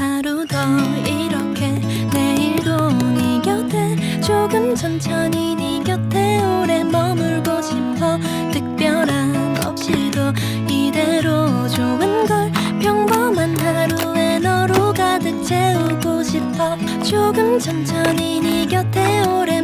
하루 더 이렇게 내일도 네 곁에 조금 천천히 네 곁에 오래 머물고 싶어. 특별한 없이도 이대로 좋은 걸 평범한 하루에 너로 가득 채우고 싶어. 조금 천천히 네 곁에 오래